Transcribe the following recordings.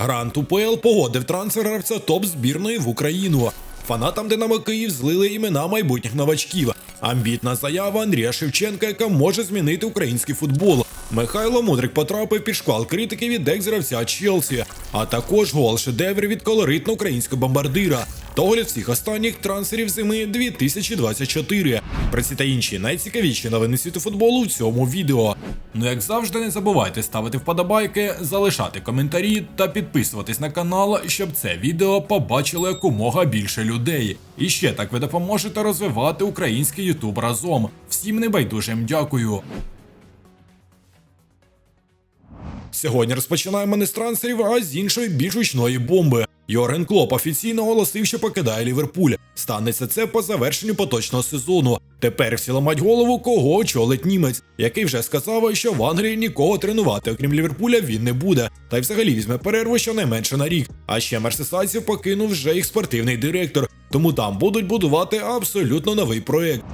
Грант УПЛ погодив трансфер топ збірної в Україну. Фанатам Динамо Київ злили імена майбутніх новачків. Амбітна заява Андрія Шевченка, яка може змінити український футбол. Михайло Мудрик потрапив під шквал критики від екс-гравця Челсі, а також гол шедевр від колоритно українського бомбардира. Та огляд всіх останніх трансферів зими 2024. Про ці та інші найцікавіші новини світу футболу в цьому відео. Ну як завжди, не забувайте ставити вподобайки, залишати коментарі та підписуватись на канал, щоб це відео побачило якомога більше людей. І ще так ви допоможете розвивати український Ютуб разом. Всім небайдужим дякую. Сьогодні розпочинаємо не з трансферів, а з іншої більш гучної бомби. Йорген Клоп офіційно оголосив, що покидає Ліверпуль. Станеться це по завершенню поточного сезону. Тепер всі ламать голову, кого очолить німець, який вже сказав, що в Англії нікого тренувати, окрім Ліверпуля, він не буде. Та й взагалі візьме перерву щонайменше на рік. А ще мерсесайців покинув вже їх спортивний директор, тому там будуть будувати абсолютно новий проект.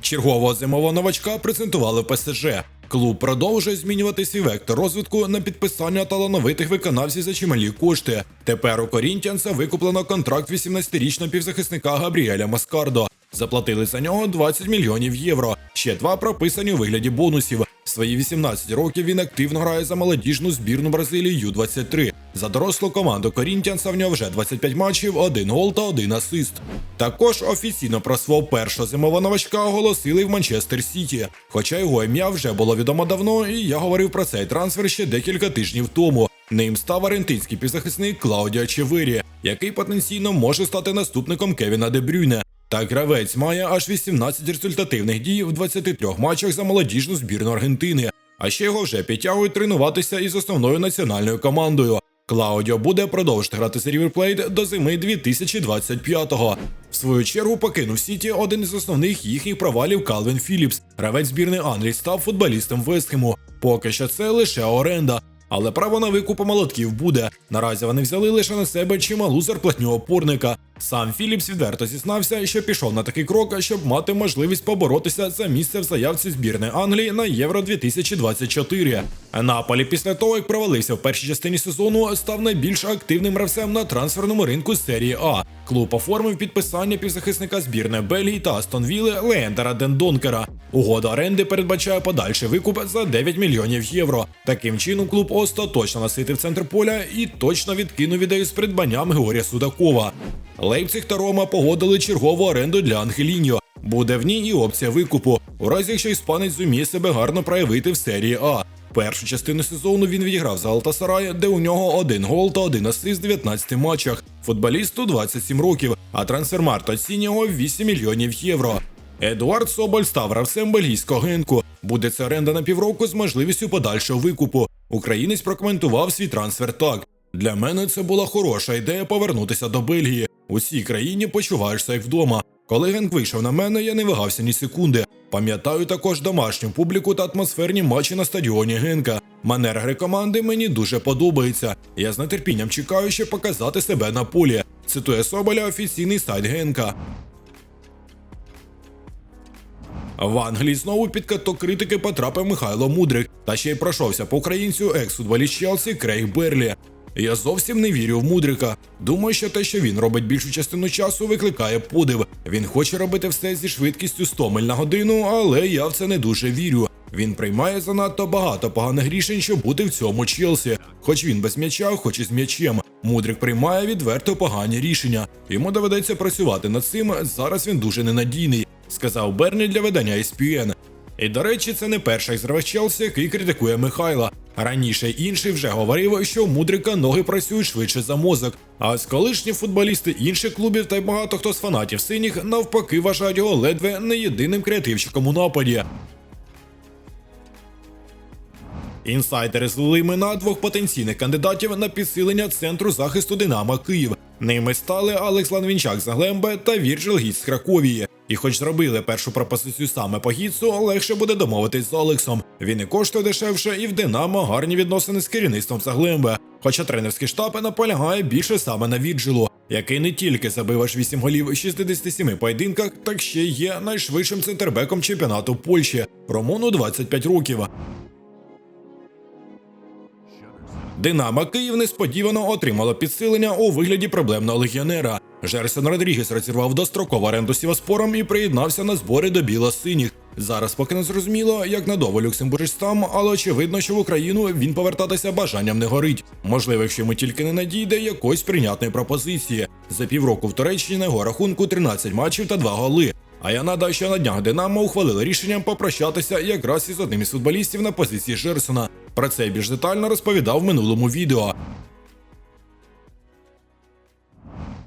Чергового зимового новачка презентували в ПСЖ. Клуб продовжує змінювати свій вектор розвитку на підписання талановитих виконавців за чималі кошти. Тепер у Корінтіанса викуплено контракт 18-річного півзахисника Габріеля Маскардо. Заплатили за нього 20 мільйонів євро. Ще два прописані у вигляді бонусів. Свої 18 років він активно грає за молодіжну збірну Бразилії Ю-23. За дорослу команду Корінтіанса в нього вже 25 матчів, один гол та один асист. Також офіційно про свого першого зимового новачка оголосили в Манчестер Сіті. Хоча його ім'я вже було відомо давно, і я говорив про цей трансфер ще декілька тижнів тому. Ним став аргентинський півзахисник Клаудіо Чевирі, який потенційно може стати наступником Кевіна Дебрюйне. Так гравець має аж 18 результативних дій в 23 матчах за молодіжну збірну Аргентини. А ще його вже підтягують тренуватися із основною національною командою. Клаудіо буде продовжити грати за River Plate до зими 2025-го. В свою чергу покинув Сіті один із основних їхніх провалів Калвін Філіпс. Гравець збірної Англії став футболістом Вестхему. Поки що це лише оренда. Але право на викуп молотків буде. Наразі вони взяли лише на себе чималу зарплатню опорника. Сам Філіпс відверто зізнався, що пішов на такий крок, щоб мати можливість поборотися за місце в заявці збірної Англії на Євро 2024. Наполі після того, як провалився в першій частині сезону, став найбільш активним гравцем на трансферному ринку серії А. Клуб оформив підписання півзахисника збірної Бельгії та Астон Вілли Леендера Дендонкера. Угода оренди передбачає подальший викуп за 9 мільйонів євро. Таким чином, клуб остаточно наситив центр поля і точно відкинув ідею з придбанням Георгія Судакова. Лейпциг та Рома погодили чергову оренду для Ангеліньо. Буде в ній і опція викупу, у разі якщо іспанець зуміє себе гарно проявити в серії А. Першу частину сезону він відіграв за Алтасарай, де у нього один гол та один асист в 19 матчах. Футболісту 27 років, а трансфермарт оцінював 8 мільйонів євро. Едуард Соболь став гравцем бельгійського гинку. Буде це оренда на півроку з можливістю подальшого викупу. Українець прокоментував свій трансфер так. Для мене це була хороша ідея повернутися до Бельгії. У цій країні почуваєшся як вдома. Коли Генк вийшов на мене, я не вагався ні секунди. Пам'ятаю також домашню публіку та атмосферні матчі на стадіоні Генка. Манера гри команди мені дуже подобається. Я з нетерпінням чекаю, щоб показати себе на полі. Цитує Соболя офіційний сайт Генка. В Англії знову під каток критики потрапив Михайло Мудрик та ще й пройшовся по українцю екс-футболіст Челсі Крейг Берлі. Я зовсім не вірю в Мудрика. Думаю, що те, що він робить більшу частину часу, викликає подив. Він хоче робити все зі швидкістю 100 миль на годину, але я в це не дуже вірю. Він приймає занадто багато поганих рішень, щоб бути в цьому Челсі. Хоч він без м'яча, хоч і з м'ячем. Мудрик приймає відверто погані рішення. Йому доведеться працювати над цим. Зараз він дуже ненадійний, сказав Берні для видання ESPN. І до речі, це не перший з Челсі, який критикує Михайла. Раніше інший вже говорив, що у Мудрика ноги працюють швидше за мозок. А ось колишні футболісти інших клубів та й багато хто з фанатів синіх навпаки вважають його ледве не єдиним креативчиком у нападі. Інсайдери злили імена двох потенційних кандидатів на підсилення центру захисту Динамо Київ. Ними стали Алекс Ланвінчак з Глембе та Вірджил Гіт з Краковії. І хоч зробили першу пропозицію саме по гідсу, легше буде домовитись з Олексом. Він і коштує дешевше, і в Динамо гарні відносини з керівництвом Заглембе. Хоча тренерський штаб наполягає більше саме на віджилу, який не тільки забив аж 8 голів у 67 поєдинках, так ще є найшвидшим центрбеком чемпіонату Польщі. Ромону 25 років. Динамо Київ несподівано отримало підсилення у вигляді проблемного легіонера. Жерсон Родрігес розірвав дострокову оренду Сіваспором і приєднався на збори до біло-синіх. Зараз поки не зрозуміло, як надовго там, але очевидно, що в Україну він повертатися бажанням не горить. Можливо, якщо йому тільки не надійде якоїсь прийнятної пропозиції. За півроку в Туреччині на його рахунку 13 матчів та 2 голи. А я нагадаю, що на днях Динамо ухвалили рішення попрощатися якраз із одним із футболістів на позиції Жерсона. Про це більш детально розповідав в минулому відео.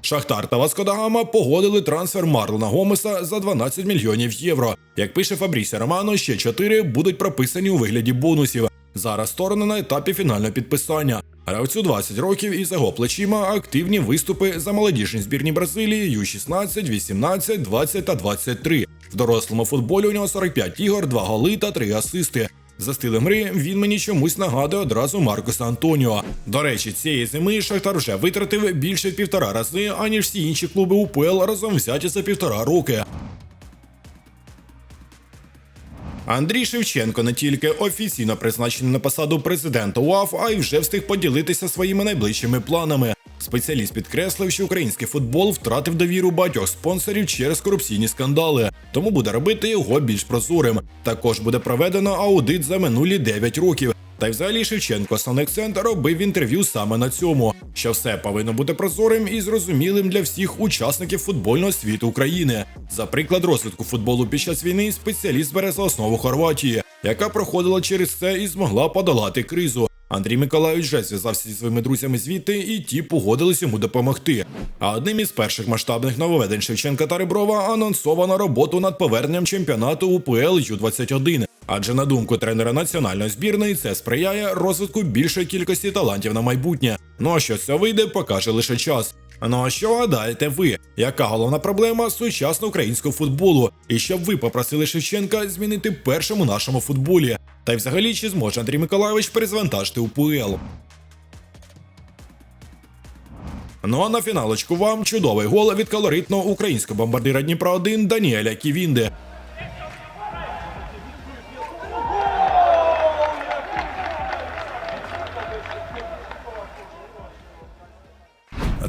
Шахтар та Васко да Гама погодили трансфер Марлона Гомеса за 12 мільйонів євро. Як пише Фабрісі Романо, ще 4 будуть прописані у вигляді бонусів. Зараз сторони на етапі фінального підписання. Гравцю 20 років і за його плечима активні виступи за молодіжні збірні Бразилії Ю-16, 18, 20 та 23. В дорослому футболі у нього 45 ігор, 2 голи та 3 асисти. За стилем гри він мені чомусь нагадує одразу Маркуса Антоніо. До речі, цієї зими Шахтар вже витратив більше півтора рази, аніж всі інші клуби УПЛ разом взяті за півтора роки. Андрій Шевченко не тільки офіційно призначений на посаду президента УАФ, а й вже встиг поділитися своїми найближчими планами. Спеціаліст підкреслив, що український футбол втратив довіру багатьох спонсорів через корупційні скандали, тому буде робити його більш прозорим. Також буде проведено аудит за минулі 9 років. Та й взагалі Шевченко акцент робив інтерв'ю саме на цьому, що все повинно бути прозорим і зрозумілим для всіх учасників футбольного світу України. За приклад розвитку футболу під час війни спеціаліст бере за основу Хорватії, яка проходила через це і змогла подолати кризу. Андрій Миколаївич вже зв'язався зі своїми друзями звідти, і ті погодились йому допомогти. А одним із перших масштабних нововведень Шевченка та Реброва анонсовано роботу над поверненням чемпіонату УПЛ Ю-21. Адже на думку тренера національної збірної це сприяє розвитку більшої кількості талантів на майбутнє. Ну а що цього вийде, покаже лише час. Ну а що гадаєте ви? Яка головна проблема сучасного українського футболу? І що б ви попросили Шевченка змінити першим у нашому футболі? Та й взагалі чи зможе Андрій Миколайович перезвантажити УПЛ? Ну а на фіналочку вам чудовий гол від колоритного українського бомбардира Дніпра 1 Даніеля Ківінди.